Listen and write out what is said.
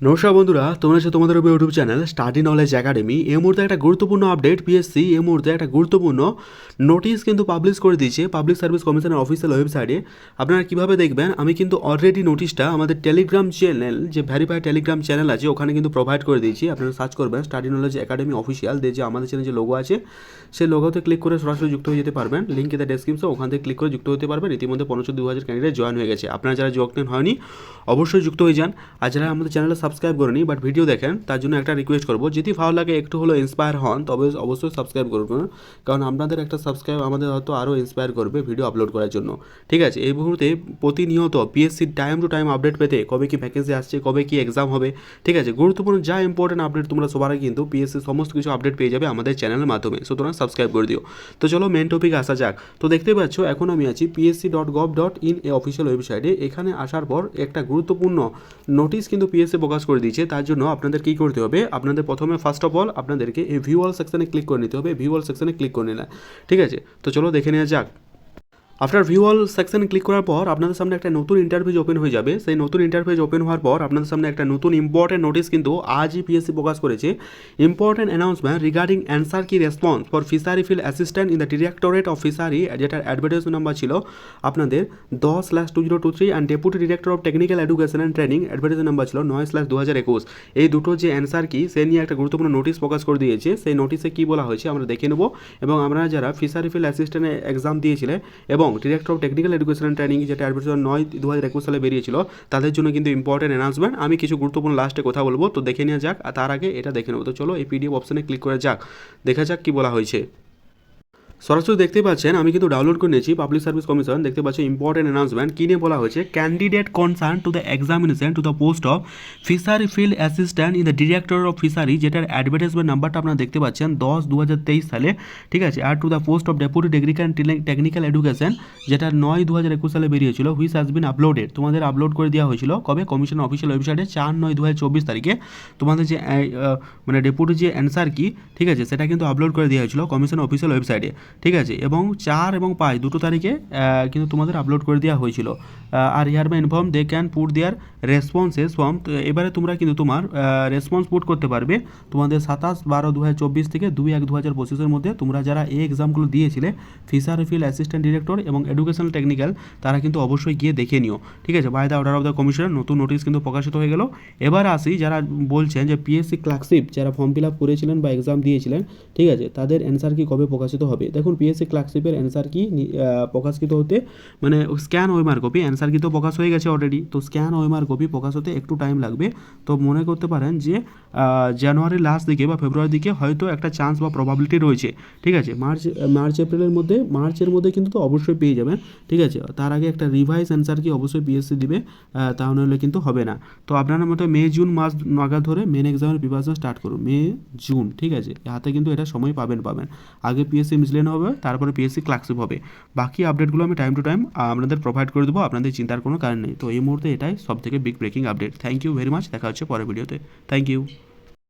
নমস্কার বন্ধুরা, তোমরা হচ্ছে তোমাদের উপর YouTube channel study knowledge academy. এই মুহূর্তে একটা গুরুত্বপূর্ণ আপডেট পিএসসি এই মুহূর্তে একটা গুরুত্বপূর্ণ নোটিশ কিন্তু পাবলিশ করে দিয়েছে পাবলিক সার্ভিস কমিশনের অফিসিয়াল ওয়েবসাইটে আপনারা কীভাবে দেখবেন? আমি কিন্তু অলরেডি নোটিশটা আমাদের টেলিগ্রাম চ্যানেল যে ভ্যারিফাই টেলিগ্রাম চ্যানেল আছে, ওখানে কিন্তু প্রোভাইড করে দিয়েছি। আপনারা সার্চ করবেন স্টাডি নলেজ একাডেমি অফিসিয়াল যে আমাদের চ্যানেল যে লোগো আছে, সেই লোগোতে ক্লিক করে সরাসরি যুক্ত হয়ে যেতে পারবেন। লিঙ্ক দ্য ডেসক্রিপশন ওখান থেকে ক্লিক করে যুক্ত হতে পারবেন। ইতিমধ্যে পনেরোশো দু হাজার ক্যান্ডিডেট জয়েন হয়ে গেছে। আপনারা যারা যুক্ত হয়নি, অবশ্যই যুক্ত হয়ে যান। আর যারা আমাদের চ্যানেলে সাবস্ক্রাইব করেনি বাট ভিডিও দেখেন, তার জন্য একটা রিকোয়েস্ট করব। যদি ভালো লাগে, একটু হলো ইন্সপায়ার হন, তবে অবশ্যই সাবস্ক্রাইব করবেন কারণ আপনাদের একটা সাবস্ক্রাইব আমাদের হয়তো আরও ইন্সপায়ার করবে ভিডিও আপলোড করার জন্য। ঠিক আছে? এই মুহূর্তে প্রতিনিয়ত পিএসসির টাইম টু টাইম আপডেট পেতে কবে কি ভ্যাকেন্সি আসছে, কবে কি এক্সাম হবে, ঠিক আছে? গুরুত্বপূর্ণ যা ইম্পর্টেন্ট আপডেট তোমরা সবার কিন্তু পিএসসি সমস্ত কিছু আপডেট পেয়ে যাবে আমাদের চ্যানেলের মাধ্যমে। সুতরাং সাবস্ক্রাইব করে দিও। তো চলো মেন টপিক আসা যাক। তো দেখতে পাচ্ছ, এখন আমি আছি PSC dot gov dot in A. Official ওয়েবসাইটে এখানে আসার পর একটা গুরুত্বপূর্ণ নোটিশ কিন্তু পিএসসি প্রকাশ করে দিয়েছে, তার জন্য আপনাদের কি করতে হবে? আপনাদের প্রথমে ফার্স্ট অফ অল আপনাদেরকে এই ভিউ অল সেকশনে ক্লিক করে নিতে হবে। ভিউ অল সেকশনে ক্লিক করে নিলে। ঠিক আছে? তো চলো দেখে নেওয়া যাক। আফটার ভিউ অল সেকশনে ক্লিক করার পর আপনাদের সামনে একটা নতুন ইন্টারভিউ ওপেন হয়ে যাবে। সেই নতুন ইন্টারভিউ ওপেন হওয়ার পর আপনাদের সামনে একটা নতুন ইম্পর্টেন্ট নোটিশ কিন্তু আজই পিএসসি প্রকাশ করেছে। Important announcement regarding answer key response for fishery field assistant in the directorate of fishery যেটার অ্যাডভার্টাইজ নাম্বার ছিল আপনাদের দশ slash two zero two three and deputy director of technical education and training advertise number ছিল নয় slash দু হাজার একুশ এই দুটো যে অ্যান্সার কি সে নিয়ে একটা গুরুত্বপূর্ণ নোটিশ প্রকাশ করে দিয়েছে। সেই নোটিশে কী বলা হয়েছে আমরা দেখে নেব। এবং আমরা যারা ফিশারি ফিল্ড অ্যাসিস্ট্যান্টে এক্সাম দিয়েছিলেন এবং director of technical education training যেটা অ্যাডভার্টাইজ নয় দু হাজার একুশ সালে বেরিয়েছিল, তাদের জন্য কিন্তু ইম্পর্টেন্ট অ্যানাউন্সমেন্ট আমি কিছু গুরুত্বপূর্ণ লাস্টে কথা বলব, তো দেখে নেওয়া যাক, আর তার আগে এটা দেখে নেব। তো চলো এই পিডিএফ অপশানে ক্লিক করে যাক। দেখা যাক কী বলা হয়েছে। সরাসরি দেখতে পাচ্ছেন, আমি কিন্তু ডাউনলোড করে নিয়েছি পাবলিক সার্ভিস কমিশন দেখতে পাচ্ছি ইম্পর্টেন্ট অ্যানাউন্সমেন্ট কী নিয়ে বলা হয়েছে? Candidate concern to the examination to the post of fishery field assistant in the director of fishery যেটার অ্যাডভার্টাইজমেন্ট নাম্বারটা আপনারা দেখতে পাচ্ছেন, দশ দু সালে, ঠিক আছে? আর to the post of deputy technical technical education যেটা নয় দু হাজার একুশ সালে বেরিয়েছিল হুইচ হ্যাজ বিন আপলোডেড তোমাদের আপলোড করে দেওয়া হয়েছিল কবে? কমিশন অফিসিয়াল ওয়েবসাইটে চার নয় দু তারিখে। তোমাদের যে মানে ডেপুটি যে অ্যান্সার কি, ঠিক আছে, সেটা কিন্তু আপলোড করে দেওয়া হয়েছিল কমিশন অফিসিয়াল ওয়েবসাইটে ঠিক আছে? এবং চার এবং পাঁচ, দুটো তারিখে কিন্তু তোমাদের আপলোড করে দেওয়া হয়েছিল। আর ইয়ার বা inform they can put their responses form এবারে তোমরা কিন্তু তোমার রেসপন্স পুট করতে পারবে। তোমাদের সাতাশ বারো দু থেকে দুই এক দু হাজার পঁচিশের মধ্যে তোমরা যারা এই এক্সামগুলো দিয়েছিলে ফিশার ফিল্ড অ্যাসিস্ট্যান্ট ডিরেক্টর এবং এডুকেশনাল টেকনিক্যাল তারা কিন্তু অবশ্যই গিয়ে দেখে নিও। ঠিক আছে? By the order of the commission নতুন নোটিশ কিন্তু প্রকাশিত হয়ে গেল। এবার আসি যারা বলছেন যে পিএসসি ক্লার্কশিপ যারা ফর্ম ফিল আপ করেছিলেন বা এক্সাম দিয়েছিলেন, ঠিক আছে? তাদের অ্যান্সার কি কবে প্রকাশিত হবে? দেখুন পিএসসি ক্লার্কশিপের অ্যান্সার কি প্রকাশিত হতে মানে স্ক্যান ওয়েমার কপি অ্যান্সার কি তো প্রকাশ হয়ে গেছে অলরেডি তো স্ক্যান ওয়েমার কপি প্রকাশ হতে একটু টাইম লাগবে। তো মনে করতে পারেন যে জানুয়ারির লাস্ট দিকে বা ফেব্রুয়ারির দিকে হয়তো একটা চান্স বা প্রবাবিলিটি রয়েছে, ঠিক আছে? মার্চ মার্চ এপ্রিলের মধ্যে মার্চের মধ্যে কিন্তু তো অবশ্যই পেয়ে যাবেন, ঠিক আছে? তার আগে একটা রিভাইস অ্যান্সার কি অবশ্যই পিএসসি দিবে তা নাহলে কিন্তু হবে না। তো আপনার মতো মে জুন মাস নাগাদ ধরে মেন এক্সামের প্রিপারেশন স্টার্ট করুন, মে জুন ঠিক আছে? হাতে কিন্তু এটা সময় পাবেন পাবেন। আগে পিএসসি মিসলেন হবে, তারপরে পিএসসি ক্লার্কশিপ হবে। বাকি আপডেটগুলো আমি টাইম টু টাইম আপনাদের প্রোভাইড করে দেবো, আপনাদের চিন্তার কোনো কারণ নেই। তো এই মুহূর্তে এটাই সব থেকে big breaking update thank you very much দেখা হচ্ছে পরের ভিডিওতে থ্যাংক ইউ